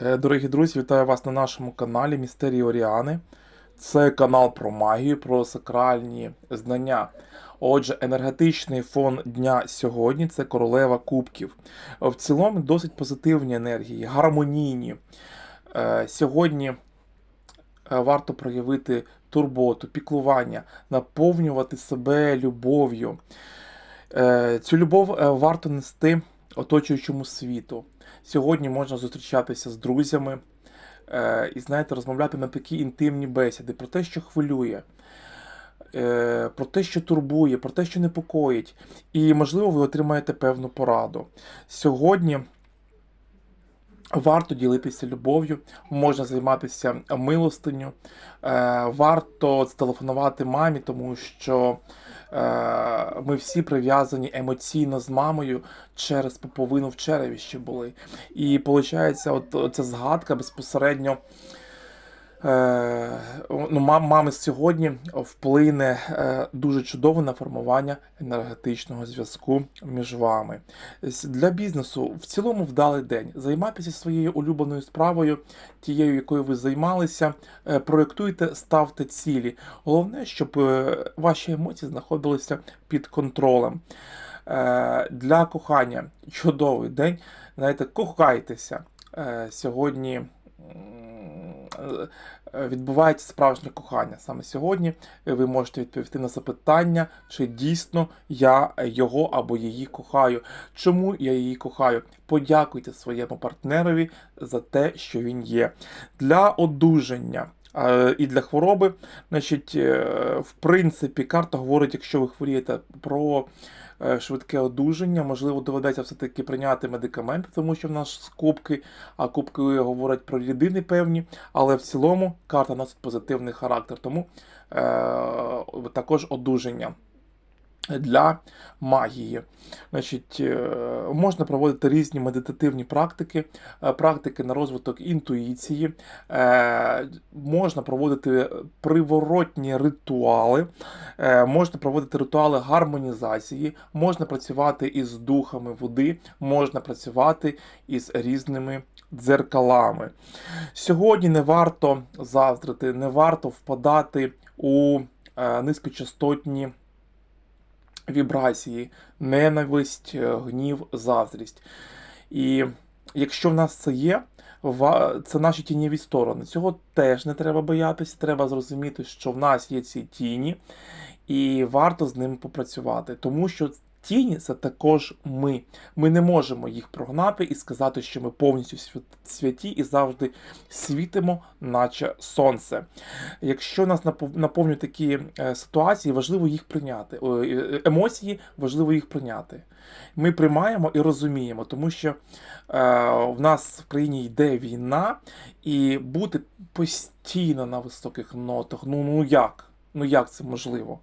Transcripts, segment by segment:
Е, Дорогі друзі, вітаю вас на нашому каналі Містерії Оріани. Це канал про магію, про сакральні знання. Отже, енергетичний фон дня сьогодні це королева кубків. В цілому досить позитивні енергії, гармонійні. Е, Сьогодні е, варто проявити турботу, піклування, наповнювати себе любов'ю. Цю любов варто нести оточуючому світу. Сьогодні можна зустрічатися з друзями е, і, знаєте, розмовляти на такі інтимні бесіди про те, що хвилює, е, про те, що турбує, про те, що непокоїть. І, можливо, ви отримаєте певну пораду. Сьогодні варто ділитися любов'ю, можна займатися милостиню, е, варто зателефонувати мамі, тому що е, ми всі прив'язані емоційно з мамою через поповину в череві ще були. І виходить, от ця згадка безпосередньо. Е, ну, мами сьогодні вплине е, дуже чудово на формування енергетичного зв'язку між вами. Для бізнесу в цілому вдалий день. Займайтеся своєю улюбленою справою, тією, якою ви займалися. Е, Проєктуйте, ставте цілі. Головне, щоб ваші емоції знаходилися під контролем. Для кохання чудовий день. Знаєте, кохайтеся. Сьогодні. М, е, відбувається справжнє кохання. Саме сьогодні ви можете відповісти на запитання, чи дійсно я його або її кохаю. Чому я її кохаю? Подякуйте своєму партнерові за те, що він є. Для одужання. І для хвороби, значить, е, в принципі, карта говорить, якщо ви хворієте про е, швидке одужання, можливо, доведеться все-таки прийняти медикаменти, тому що в нас кубки, а кубки говорять про рідини певні, але в цілому карта носить позитивний характер, тому е, також одужання. Для магії. Значить, е, можна проводити різні медитативні практики, е, практики на розвиток інтуїції, е, можна проводити приворотні ритуали, можна проводити ритуали гармонізації, можна працювати із духами води, можна працювати із різними дзеркалами. Сьогодні не варто заздрити, не варто впадати у низькочастотні вібрації, ненависть, е, гнів, заздрість. І якщо в нас це є, це наші тіньові сторони. Цього теж не треба боятися. Треба зрозуміти, що в нас є ці тіні, і варто з ним попрацювати, тому що. Тіні це також ми. Ми не можемо їх прогнати і сказати, що ми повністю святі і завжди світимо, наче сонце. Якщо нас наповнюють такі е, ситуації, важливо їх прийняти. Е, Емоції важливо їх прийняти. Ми приймаємо і розуміємо, тому що е, в нас в країні йде війна, і бути постійно на високих нотах. Ну, ну як? Ну як це можливо?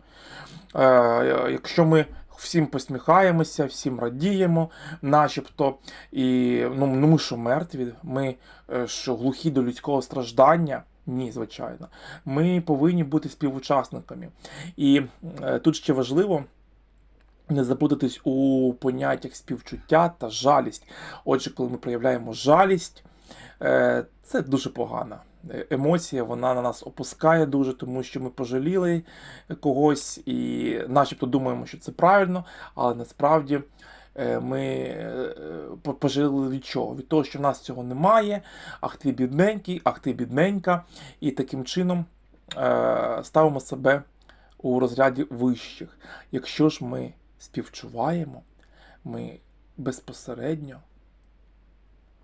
Е, якщо ми всім посміхаємося, всім радіємо, начебто, і ну, ну ми що мертві, ми е, що глухі до людського страждання. Ні, звичайно. Ми повинні бути співучасниками. І е, тут ще важливо не заплутатись у поняттях співчуття та жалість. Отже, коли ми проявляємо жалість, це дуже погана е, емоція, вона на нас опускає дуже, тому що ми пожаліли когось і начебто думаємо, що це правильно, але насправді е, ми е, пожаліли від чого? Від того, що в нас цього немає, ах ти бідненький, ах ти бідненька, і таким чином е, ставимо себе у розряді вищих. Якщо ж ми співчуваємо, ми безпосередньо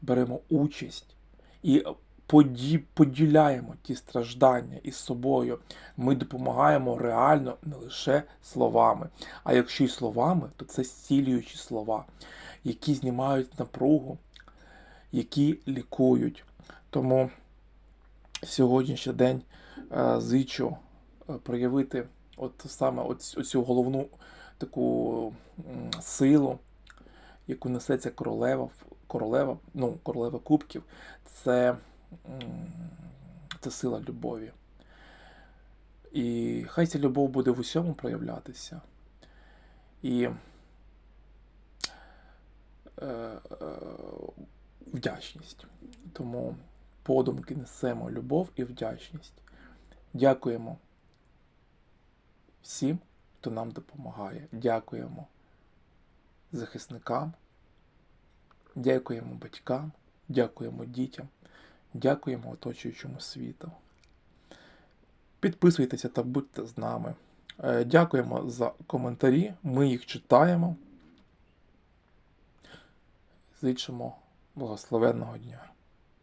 беремо участь і поді- поділяємо ті страждання із собою. Ми допомагаємо реально не лише словами. А якщо й словами, то це зцілюючі слова, які знімають напругу, які лікують. Тому сьогоднішній день е, зичу е, проявити от саме оцю головну таку силу, яку несеться королева, королева, ну, королева кубків, це, це сила любові. І хай ця любов буде в усьому проявлятися. І е, е, вдячність. Тому подумки несемо любов і вдячність. Дякуємо всім, хто нам допомагає. Дякуємо захисникам, дякуємо батькам, дякуємо дітям, дякуємо оточуючому світу. Підписуйтеся та будьте з нами. Е, Дякуємо за коментарі. Ми їх читаємо. Зичимо благословенного дня.